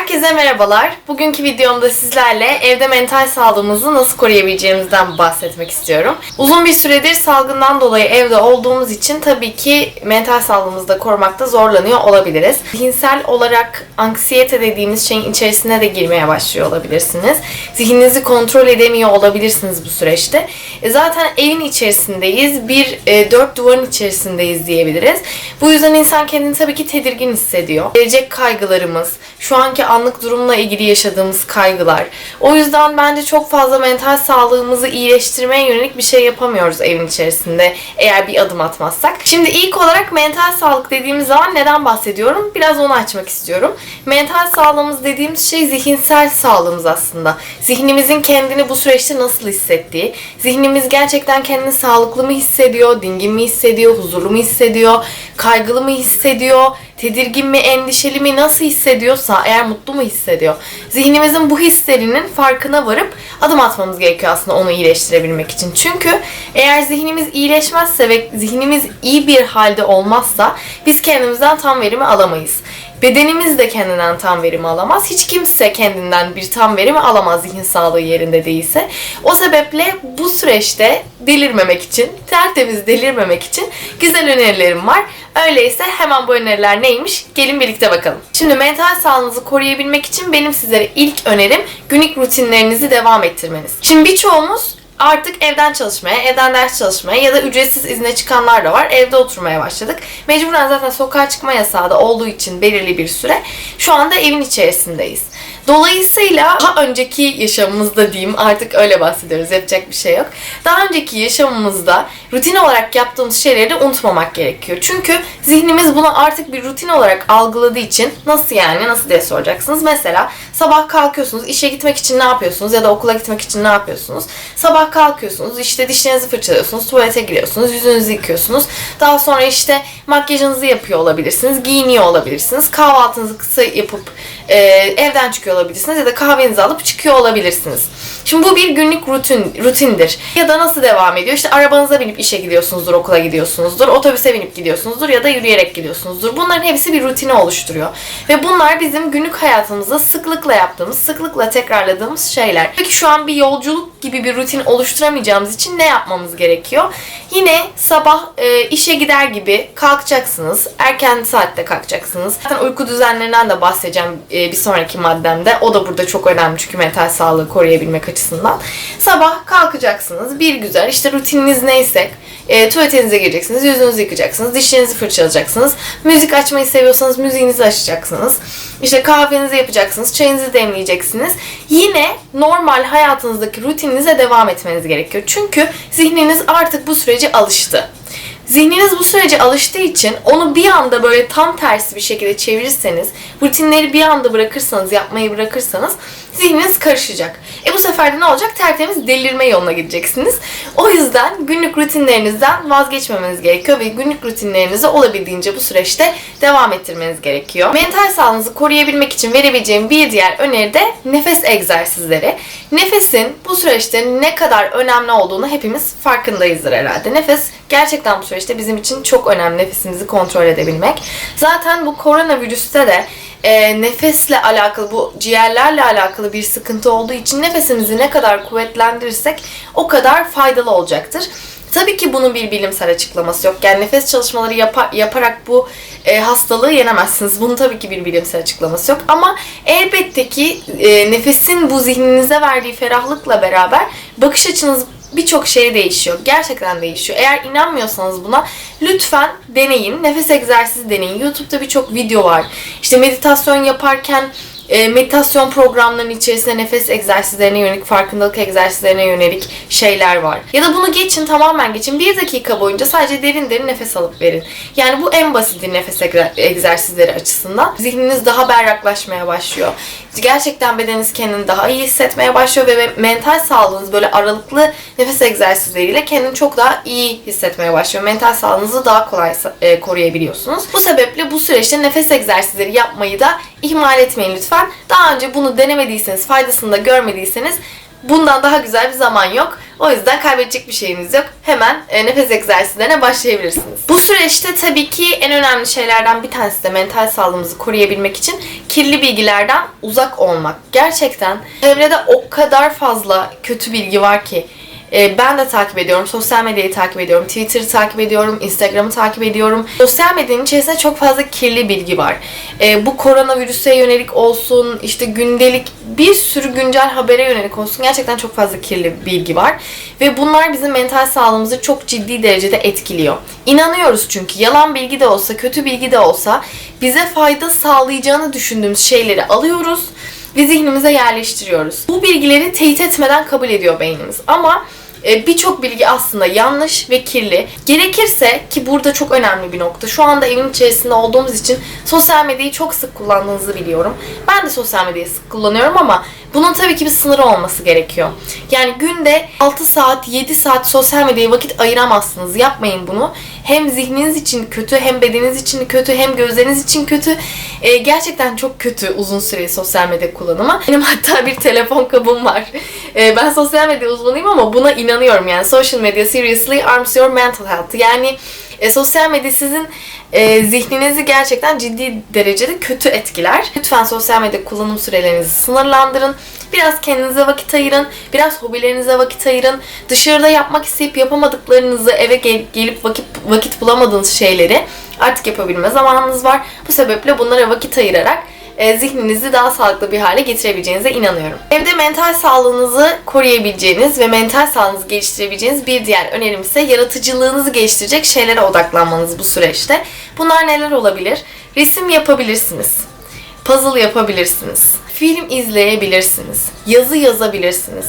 Herkese merhabalar. Bugünkü videomda sizlerle evde mental sağlığımızı nasıl koruyabileceğimizden bahsetmek istiyorum. Uzun bir süredir salgından dolayı evde olduğumuz için tabii ki mental sağlığımızı da korumakta zorlanıyor olabiliriz. Zihinsel olarak anksiyete dediğimiz şeyin içerisine de girmeye başlıyor olabilirsiniz. Zihninizi kontrol edemiyor olabilirsiniz bu süreçte. E zaten evin içerisindeyiz. Bir e, dört duvarın içerisindeyiz diyebiliriz. Bu yüzden insan kendini tabii ki tedirgin hissediyor. Gelecek kaygılarımız, şu anki anlık durumla ilgili yaşadığımız kaygılar. O yüzden bence çok fazla mental sağlığımızı iyileştirmeye yönelik bir şey yapamıyoruz evin içerisinde eğer bir adım atmazsak. Şimdi ilk olarak mental sağlık dediğimiz zaman neden bahsediyorum? Biraz onu açmak istiyorum. Mental sağlığımız dediğimiz şey zihinsel sağlığımız aslında. Zihnimizin kendini bu süreçte nasıl hissettiği, zihnimiz gerçekten kendini sağlıklı mı hissediyor, dingin mi hissediyor, huzurlu mu hissediyor, kaygılı mı hissediyor, tedirgin mi, endişeli mi, nasıl hissediyorsa, eğer mutlu mu hissediyor, zihnimizin bu hislerinin farkına varıp adım atmamız gerekiyor aslında onu iyileştirebilmek için. Çünkü eğer zihnimiz iyileşmezse ve zihnimiz iyi bir halde olmazsa biz kendimizden tam verimi alamayız. Bedenimiz de kendinden tam verimi alamaz. Hiç kimse kendinden bir tam verimi alamaz zihin sağlığı yerinde değilse. O sebeple bu süreçte delirmemek için, tertemiz delirmemek için güzel önerilerim var. Öyleyse hemen bu öneriler neymiş? Gelin birlikte bakalım. Şimdi mental sağlığınızı koruyabilmek için benim sizlere ilk önerim günlük rutinlerinizi devam ettirmeniz. Şimdi birçoğumuz artık evden çalışmaya, evden ders çalışmaya ya da ücretsiz izne çıkanlar da var. Evde oturmaya başladık. Mecburen zaten sokağa çıkma yasağı da olduğu için belirli bir süre şu anda evin içerisindeyiz. Dolayısıyla daha önceki yaşamımızda diyeyim artık öyle bahsediyoruz yapacak bir şey yok. Daha önceki yaşamımızda rutin olarak yaptığımız şeyleri de unutmamak gerekiyor. Çünkü zihnimiz bunu artık bir rutin olarak algıladığı için nasıl yani nasıl diye soracaksınız. Mesela sabah kalkıyorsunuz işe gitmek için ne yapıyorsunuz ya da okula gitmek için ne yapıyorsunuz? Sabah kalkıyorsunuz işte dişlerinizi fırçalıyorsunuz, tuvalete giriyorsunuz, yüzünüzü yıkıyorsunuz. Daha sonra işte makyajınızı yapıyor olabilirsiniz, giyiniyor olabilirsiniz, kahvaltınızı kısa yapıp e, evden çıkıyor olabilirsiniz ya da kahvenizi alıp çıkıyor olabilirsiniz. Şimdi bu bir günlük rutin rutindir. Ya da nasıl devam ediyor? İşte arabanıza binip işe gidiyorsunuzdur, okula gidiyorsunuzdur, otobüse binip gidiyorsunuzdur ya da yürüyerek gidiyorsunuzdur. Bunların hepsi bir rutini oluşturuyor. Ve bunlar bizim günlük hayatımızda sıklıkla yaptığımız, sıklıkla tekrarladığımız şeyler. Peki şu an bir yolculuk gibi bir rutin oluşturamayacağımız için ne yapmamız gerekiyor? Yine sabah e, işe gider gibi kalkacaksınız. Erken saatte kalkacaksınız. Zaten uyku düzenlerinden de bahsedeceğim e, bir sonraki maddemde. O da burada çok önemli çünkü mental sağlığı koruyabilmek açısından. Sabah kalkacaksınız. Bir güzel işte rutininiz neyse e, tuvaletinize gireceksiniz, yüzünüzü yıkacaksınız, dişlerinizi fırçalayacaksınız. Müzik açmayı seviyorsanız müziğinizi açacaksınız. İşte kahvenizi yapacaksınız, çayınızı demleyeceksiniz. Yine normal hayatınızdaki rutininize devam etmeniz gerekiyor. Çünkü zihniniz artık bu sürece alıştı. Zihniniz bu sürece alıştığı için onu bir anda böyle tam tersi bir şekilde çevirirseniz, rutinleri bir anda bırakırsanız, yapmayı bırakırsanız zihniniz karışacak. E bu sefer de ne olacak? Tertemiz delirme yoluna gideceksiniz. O yüzden günlük rutinlerinizden vazgeçmemeniz gerekiyor ve günlük rutinlerinizi olabildiğince bu süreçte devam ettirmeniz gerekiyor. Mental sağlığınızı koruyabilmek için verebileceğim bir diğer öneri de nefes egzersizleri. Nefesin bu süreçte ne kadar önemli olduğunu hepimiz farkındayızdır herhalde. Nefes gerçekten bu süreçte bizim için çok önemli nefesimizi kontrol edebilmek. Zaten bu koronavirüste de e, nefesle alakalı, bu ciğerlerle alakalı bir sıkıntı olduğu için nefesimizi ne kadar kuvvetlendirirsek o kadar faydalı olacaktır. Tabii ki bunun bir bilimsel açıklaması yok. Yani nefes çalışmaları yapa- yaparak bu e, hastalığı yenemezsiniz. Bunun tabii ki bir bilimsel açıklaması yok. Ama elbette ki e, nefesin bu zihninize verdiği ferahlıkla beraber bakış açınız birçok şey değişiyor. Gerçekten değişiyor. Eğer inanmıyorsanız buna lütfen deneyin. Nefes egzersizi deneyin. YouTube'da birçok video var. İşte meditasyon yaparken e, meditasyon programlarının içerisinde nefes egzersizlerine yönelik, farkındalık egzersizlerine yönelik şeyler var. Ya da bunu geçin, tamamen geçin. Bir dakika boyunca sadece derin derin nefes alıp verin. Yani bu en basiti nefes egzer- egzersizleri açısından. Zihniniz daha berraklaşmaya başlıyor. Gerçekten bedeniniz kendini daha iyi hissetmeye başlıyor ve ve mental sağlığınız böyle aralıklı nefes egzersizleriyle kendini çok daha iyi hissetmeye başlıyor. Mental sağlığınızı daha kolay e, koruyabiliyorsunuz. Bu sebeple bu süreçte nefes egzersizleri yapmayı da ihmal etmeyin lütfen. Daha önce bunu denemediyseniz, faydasını da görmediyseniz Bundan daha güzel bir zaman yok. O yüzden kaybedecek bir şeyiniz yok. Hemen e, nefes egzersizlerine başlayabilirsiniz. Bu süreçte tabii ki en önemli şeylerden bir tanesi de mental sağlığımızı koruyabilmek için kirli bilgilerden uzak olmak. Gerçekten çevrede o kadar fazla kötü bilgi var ki e, ben de takip ediyorum. Sosyal medyayı takip ediyorum. Twitter'ı takip ediyorum. Instagram'ı takip ediyorum. Sosyal medyanın içerisinde çok fazla kirli bilgi var. E, bu koronavirüse yönelik olsun, işte gündelik bir sürü güncel habere yönelik olsun. Gerçekten çok fazla kirli bilgi var. Ve bunlar bizim mental sağlığımızı çok ciddi derecede etkiliyor. İnanıyoruz çünkü yalan bilgi de olsa, kötü bilgi de olsa bize fayda sağlayacağını düşündüğümüz şeyleri alıyoruz ve zihnimize yerleştiriyoruz. Bu bilgileri teyit etmeden kabul ediyor beynimiz. Ama birçok bilgi aslında yanlış ve kirli. Gerekirse ki burada çok önemli bir nokta. Şu anda evin içerisinde olduğumuz için sosyal medyayı çok sık kullandığınızı biliyorum. Ben de sosyal medyayı sık kullanıyorum ama bunun tabii ki bir sınırı olması gerekiyor. Yani günde 6 saat, 7 saat sosyal medyaya vakit ayıramazsınız. Yapmayın bunu. Hem zihniniz için kötü, hem bedeniniz için kötü, hem gözleriniz için kötü. E, gerçekten çok kötü uzun süreli sosyal medya kullanımı. Benim hatta bir telefon kabım var. E, ben sosyal medya uzmanıyım ama buna inanıyorum. Yani social media seriously harms your mental health. Yani e, sosyal medya sizin e, zihninizi gerçekten ciddi derecede kötü etkiler. Lütfen sosyal medya kullanım sürelerinizi sınırlandırın. Biraz kendinize vakit ayırın. Biraz hobilerinize vakit ayırın. Dışarıda yapmak isteyip yapamadıklarınızı eve gel- gelip vakit vakit bulamadığınız şeyleri artık yapabilme zamanınız var. Bu sebeple bunlara vakit ayırarak e, zihninizi daha sağlıklı bir hale getirebileceğinize inanıyorum. Evde mental sağlığınızı koruyabileceğiniz ve mental sağlığınızı geliştirebileceğiniz bir diğer önerim ise yaratıcılığınızı geliştirecek şeylere odaklanmanız bu süreçte. Bunlar neler olabilir? Resim yapabilirsiniz. Puzzle yapabilirsiniz. Film izleyebilirsiniz. Yazı yazabilirsiniz.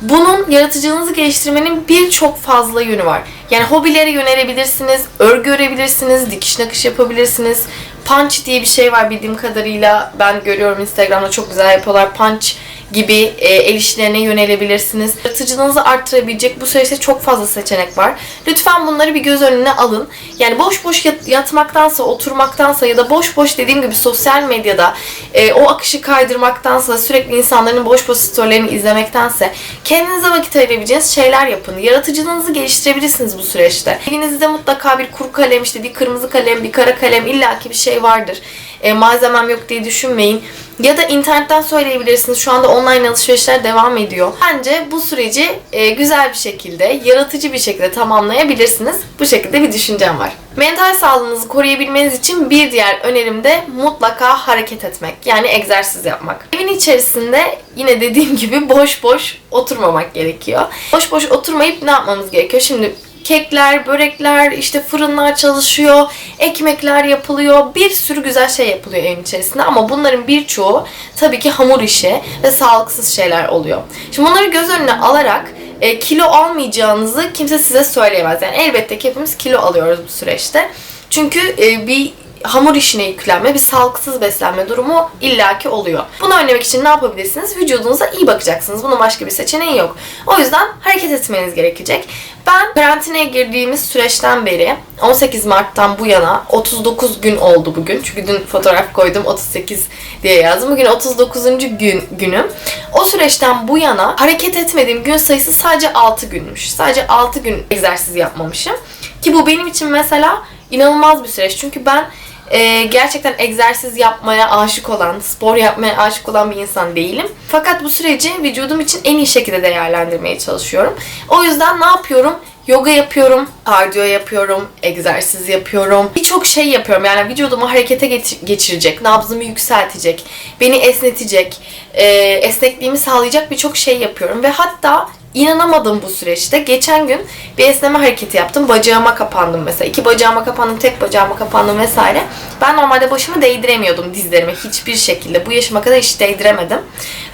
Bunun yaratıcılığınızı geliştirmenin birçok fazla yönü var. Yani hobilere yönelebilirsiniz, örgü örebilirsiniz, dikiş nakış yapabilirsiniz. Punch diye bir şey var bildiğim kadarıyla. Ben görüyorum Instagram'da çok güzel yapıyorlar. Punch gibi e, el işlerine yönelebilirsiniz. Yaratıcılığınızı arttırabilecek bu süreçte çok fazla seçenek var. Lütfen bunları bir göz önüne alın. Yani boş boş yat- yatmaktansa, oturmaktansa ya da boş boş dediğim gibi sosyal medyada e, o akışı kaydırmaktansa, sürekli insanların boş boş storylerini izlemektense kendinize vakit ayırabileceğiniz şeyler yapın. Yaratıcılığınızı geliştirebilirsiniz bu süreçte. Evinizde mutlaka bir kuru kalem, işte bir kırmızı kalem, bir kara kalem illaki bir şey vardır. E, malzemem yok diye düşünmeyin. Ya da internetten söyleyebilirsiniz. Şu anda online alışverişler devam ediyor. Bence bu süreci e, güzel bir şekilde, yaratıcı bir şekilde tamamlayabilirsiniz. Bu şekilde bir düşüncem var. Mental sağlığınızı koruyabilmeniz için bir diğer önerim de mutlaka hareket etmek. Yani egzersiz yapmak. Evin içerisinde yine dediğim gibi boş boş oturmamak gerekiyor. Boş boş oturmayıp ne yapmamız gerekiyor? Şimdi kekler, börekler, işte fırınlar çalışıyor, ekmekler yapılıyor, bir sürü güzel şey yapılıyor evin içerisinde ama bunların birçoğu tabii ki hamur işi ve sağlıksız şeyler oluyor. Şimdi bunları göz önüne alarak e, kilo almayacağınızı kimse size söyleyemez. Yani elbette ki hepimiz kilo alıyoruz bu süreçte. Çünkü e, bir hamur işine yüklenme, bir sağlıksız beslenme durumu illaki oluyor. Bunu önlemek için ne yapabilirsiniz? Vücudunuza iyi bakacaksınız. Bunun başka bir seçeneği yok. O yüzden hareket etmeniz gerekecek. Ben karantinaya girdiğimiz süreçten beri 18 Mart'tan bu yana 39 gün oldu bugün. Çünkü dün fotoğraf koydum 38 diye yazdım. Bugün 39. gün günüm. O süreçten bu yana hareket etmediğim gün sayısı sadece 6 günmüş. Sadece 6 gün egzersiz yapmamışım. Ki bu benim için mesela inanılmaz bir süreç. Çünkü ben e, gerçekten egzersiz yapmaya aşık olan, spor yapmaya aşık olan bir insan değilim. Fakat bu süreci vücudum için en iyi şekilde değerlendirmeye çalışıyorum. O yüzden ne yapıyorum? Yoga yapıyorum, kardiyo yapıyorum, egzersiz yapıyorum. Birçok şey yapıyorum. Yani vücudumu harekete geç- geçirecek, nabzımı yükseltecek, beni esnetecek, e, esnekliğimi sağlayacak birçok şey yapıyorum. Ve hatta inanamadım bu süreçte. Geçen gün bir esneme hareketi yaptım. Bacağıma kapandım mesela. İki bacağıma kapandım, tek bacağıma kapandım vesaire. Ben normalde başımı değdiremiyordum dizlerime hiçbir şekilde. Bu yaşıma kadar hiç değdiremedim.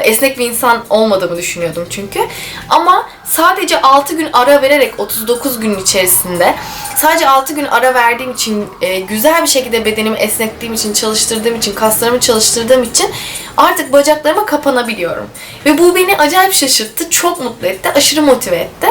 Esnek bir insan olmadığımı düşünüyordum çünkü. Ama sadece 6 gün ara vererek 39 gün içerisinde sadece 6 gün ara verdiğim için e, güzel bir şekilde bedenimi esnettiğim için, çalıştırdığım için, kaslarımı çalıştırdığım için artık bacaklarıma kapanabiliyorum. Ve bu beni acayip şaşırttı, çok mutlu etti, aşırı motive etti.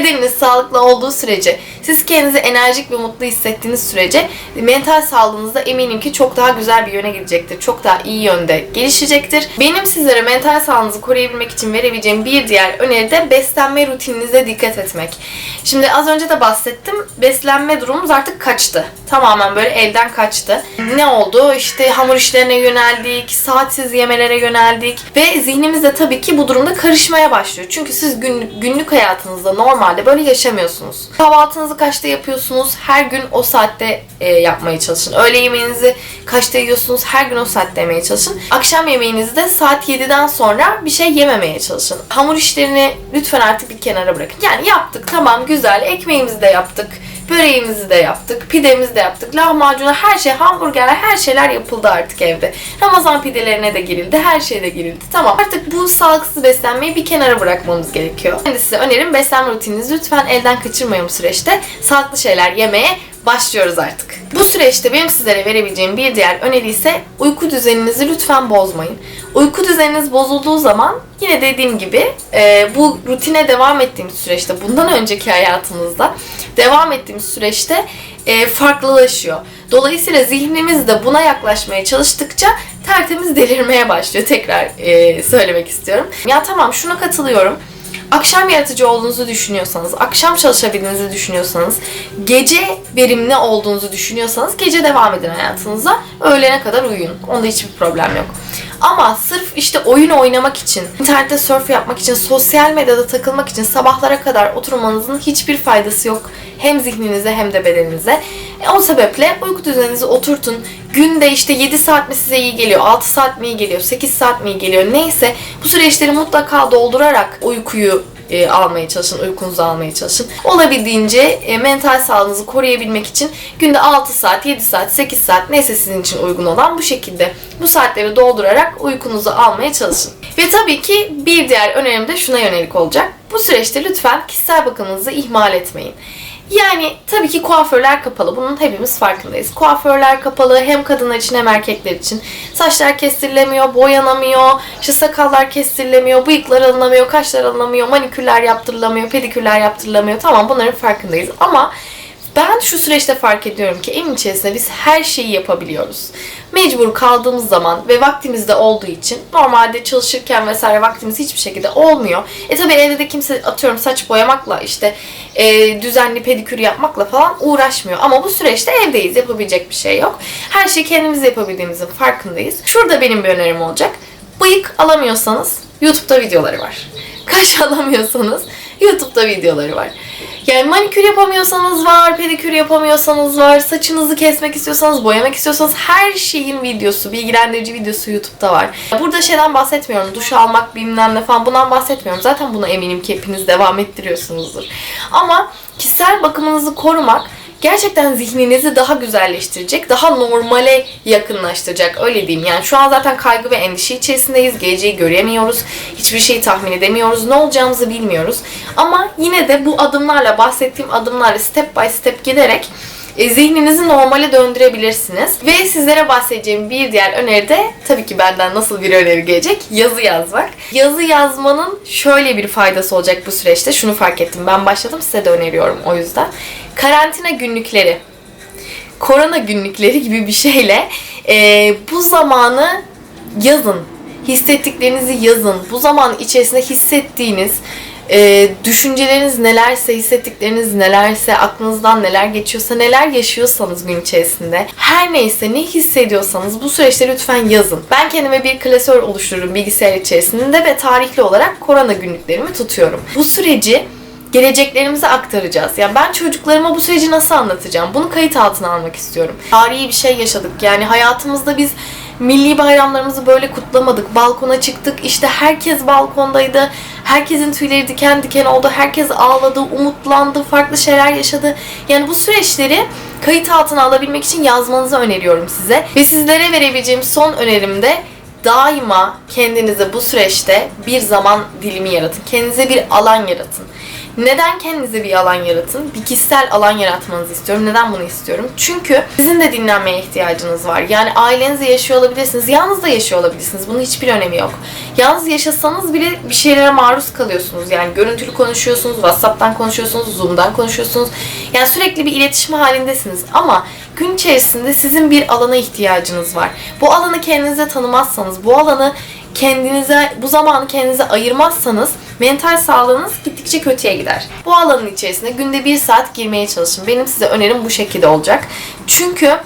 Bedeniniz sağlıklı olduğu sürece, Siz kendinizi enerjik ve mutlu hissettiğiniz sürece mental sağlığınızda eminim ki çok daha güzel bir yöne gidecektir. Çok daha iyi yönde gelişecektir. Benim sizlere mental sağlığınızı koruyabilmek için verebileceğim bir diğer öneri de beslenme rutininize dikkat etmek. Şimdi az önce de bahsettim. Beslenme durumumuz artık kaçtı. Tamamen böyle elden kaçtı. Ne oldu? İşte hamur işlerine yöneldik, saatsiz yemelere yöneldik ve zihnimiz de tabii ki bu durumda karışmaya başlıyor. Çünkü siz gün, günlük hayatınızda normalde böyle yaşamıyorsunuz. Kahvaltınızı kaçta yapıyorsunuz? Her gün o saatte e, yapmaya çalışın. Öğle yemeğinizi kaçta yiyorsunuz? Her gün o saatte yemeye çalışın. Akşam yemeğinizi de saat 7'den sonra bir şey yememeye çalışın. Hamur işlerini lütfen artık bir kenara bırakın. Yani yaptık tamam güzel ekmeğimizi de yaptık. Böreğimizi de yaptık, pidemizi de yaptık, lahmacuna her şey, hamburgerler her şeyler yapıldı artık evde. Ramazan pidelerine de girildi, her şeye de girildi. Tamam artık bu sağlıksız beslenmeyi bir kenara bırakmamız gerekiyor. Ben de size önerim beslenme rutininizi lütfen elden kaçırmayın bu süreçte. Sağlıklı şeyler yemeye başlıyoruz artık. Bu süreçte benim sizlere verebileceğim bir diğer öneri ise uyku düzeninizi lütfen bozmayın. Uyku düzeniniz bozulduğu zaman yine dediğim gibi e, bu rutine devam ettiğimiz süreçte bundan önceki hayatımızda devam ettiğimiz süreçte e, farklılaşıyor. Dolayısıyla zihnimiz de buna yaklaşmaya çalıştıkça tertemiz delirmeye başlıyor. Tekrar e, söylemek istiyorum. Ya tamam şuna katılıyorum. Akşam yaratıcı olduğunuzu düşünüyorsanız, akşam çalışabildiğinizi düşünüyorsanız, gece verimli olduğunuzu düşünüyorsanız gece devam edin hayatınıza. Öğlene kadar uyuyun. Onda hiçbir problem yok. Ama sırf işte oyun oynamak için, internette surf yapmak için, sosyal medyada takılmak için sabahlara kadar oturmanızın hiçbir faydası yok. Hem zihninize hem de bedeninize. E, o sebeple uyku düzeninizi oturtun. Günde işte 7 saat mi size iyi geliyor, 6 saat mi iyi geliyor, 8 saat mi iyi geliyor neyse bu süreçleri mutlaka doldurarak uykuyu e, almaya çalışın, uykunuzu almaya çalışın. Olabildiğince e, mental sağlığınızı koruyabilmek için günde 6 saat, 7 saat, 8 saat neyse sizin için uygun olan bu şekilde bu saatleri doldurarak uykunuzu almaya çalışın. Ve tabii ki bir diğer önerim de şuna yönelik olacak. Bu süreçte lütfen kişisel bakımınızı ihmal etmeyin. Yani tabii ki kuaförler kapalı. Bunun hepimiz farkındayız. Kuaförler kapalı hem kadınlar için hem erkekler için. Saçlar kestirilemiyor, boyanamıyor, işte sakallar kestirilemiyor, bıyıklar alınamıyor, kaşlar alınamıyor, manikürler yaptırılamıyor, pedikürler yaptırılamıyor. Tamam bunların farkındayız ama ben şu süreçte fark ediyorum ki evin içerisinde biz her şeyi yapabiliyoruz. Mecbur kaldığımız zaman ve vaktimiz de olduğu için normalde çalışırken vesaire vaktimiz hiçbir şekilde olmuyor. E tabi evde de kimse atıyorum saç boyamakla işte e, düzenli pedikür yapmakla falan uğraşmıyor. Ama bu süreçte evdeyiz yapabilecek bir şey yok. Her şeyi kendimiz yapabildiğimizin farkındayız. Şurada benim bir önerim olacak. Bıyık alamıyorsanız YouTube'da videoları var. Kaş alamıyorsanız YouTube'da videoları var. Yani manikür yapamıyorsanız var, pedikür yapamıyorsanız var, saçınızı kesmek istiyorsanız, boyamak istiyorsanız her şeyin videosu, bilgilendirici videosu YouTube'da var. Burada şeyden bahsetmiyorum, duş almak bilmem ne falan bundan bahsetmiyorum. Zaten buna eminim ki hepiniz devam ettiriyorsunuzdur. Ama kişisel bakımınızı korumak gerçekten zihninizi daha güzelleştirecek, daha normale yakınlaştıracak öyle diyeyim. Yani şu an zaten kaygı ve endişe içerisindeyiz. Geleceği göremiyoruz. Hiçbir şeyi tahmin edemiyoruz. Ne olacağımızı bilmiyoruz. Ama yine de bu adımlarla, bahsettiğim adımlarla step by step giderek e, zihninizi normale döndürebilirsiniz. Ve sizlere bahsedeceğim bir diğer öneri de tabii ki benden nasıl bir öneri gelecek? Yazı yazmak. Yazı yazmanın şöyle bir faydası olacak bu süreçte. Şunu fark ettim. Ben başladım size de öneriyorum o yüzden. Karantina günlükleri. Korona günlükleri gibi bir şeyle e, bu zamanı yazın. Hissettiklerinizi yazın. Bu zaman içerisinde hissettiğiniz e, düşünceleriniz nelerse, hissettikleriniz nelerse, aklınızdan neler geçiyorsa, neler yaşıyorsanız gün içerisinde, her neyse ne hissediyorsanız bu süreçte lütfen yazın. Ben kendime bir klasör oluştururum bilgisayar içerisinde ve tarihli olarak korona günlüklerimi tutuyorum. Bu süreci geleceklerimize aktaracağız. Yani ben çocuklarıma bu süreci nasıl anlatacağım? Bunu kayıt altına almak istiyorum. Tarihi bir şey yaşadık. Yani hayatımızda biz milli bayramlarımızı böyle kutlamadık. Balkona çıktık. İşte herkes balkondaydı. Herkesin tüyleri diken diken oldu. Herkes ağladı, umutlandı, farklı şeyler yaşadı. Yani bu süreçleri kayıt altına alabilmek için yazmanızı öneriyorum size. Ve sizlere verebileceğim son önerim de daima kendinize bu süreçte bir zaman dilimi yaratın. Kendinize bir alan yaratın. Neden kendinize bir alan yaratın? Bir kişisel alan yaratmanızı istiyorum. Neden bunu istiyorum? Çünkü sizin de dinlenmeye ihtiyacınız var. Yani ailenizle yaşıyor olabilirsiniz. Yalnız da yaşıyor olabilirsiniz. Bunun hiçbir önemi yok. Yalnız yaşasanız bile bir şeylere maruz kalıyorsunuz. Yani görüntülü konuşuyorsunuz, WhatsApp'tan konuşuyorsunuz, Zoom'dan konuşuyorsunuz. Yani sürekli bir iletişim halindesiniz. Ama gün içerisinde sizin bir alana ihtiyacınız var. Bu alanı kendinize tanımazsanız, bu alanı kendinize, bu zamanı kendinize ayırmazsanız mental sağlığınız gittikçe kötüye gider. Bu alanın içerisine günde bir saat girmeye çalışın. Benim size önerim bu şekilde olacak. Çünkü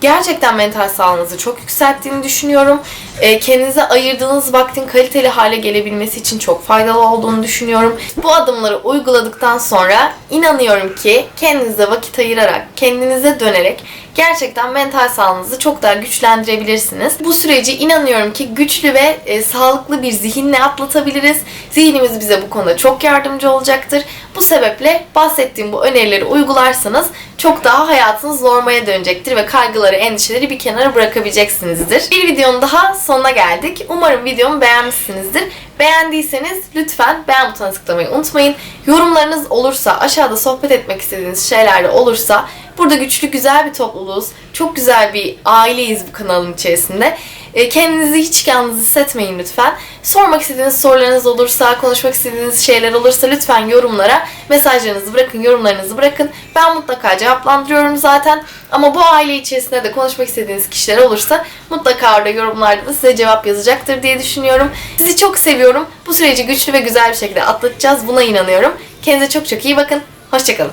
gerçekten mental sağlığınızı çok yükselttiğini düşünüyorum. Ee, kendinize ayırdığınız vaktin kaliteli hale gelebilmesi için çok faydalı olduğunu düşünüyorum. Bu adımları uyguladıktan sonra inanıyorum ki kendinize vakit ayırarak, kendinize dönerek gerçekten mental sağlığınızı çok daha güçlendirebilirsiniz. Bu süreci inanıyorum ki güçlü ve e, sağlıklı bir zihinle atlatabiliriz. Zihnimiz bize bu konuda çok yardımcı olacaktır. Bu sebeple bahsettiğim bu önerileri uygularsanız çok daha hayatınız normale dönecektir ve kaygıları, endişeleri bir kenara bırakabileceksinizdir. Bir videonun daha sonuna geldik. Umarım videomu beğenmişsinizdir. Beğendiyseniz lütfen beğen butonuna tıklamayı unutmayın. Yorumlarınız olursa, aşağıda sohbet etmek istediğiniz şeyler de olursa Burada güçlü güzel bir topluluğuz. Çok güzel bir aileyiz bu kanalın içerisinde. E, Kendinizi hiç yalnız hissetmeyin lütfen. Sormak istediğiniz sorularınız olursa, konuşmak istediğiniz şeyler olursa lütfen yorumlara mesajlarınızı bırakın, yorumlarınızı bırakın. Ben mutlaka cevaplandırıyorum zaten. Ama bu aile içerisinde de konuşmak istediğiniz kişiler olursa mutlaka orada yorumlarda da size cevap yazacaktır diye düşünüyorum. Sizi çok seviyorum. Bu süreci güçlü ve güzel bir şekilde atlatacağız. Buna inanıyorum. Kendinize çok çok iyi bakın. Hoşçakalın.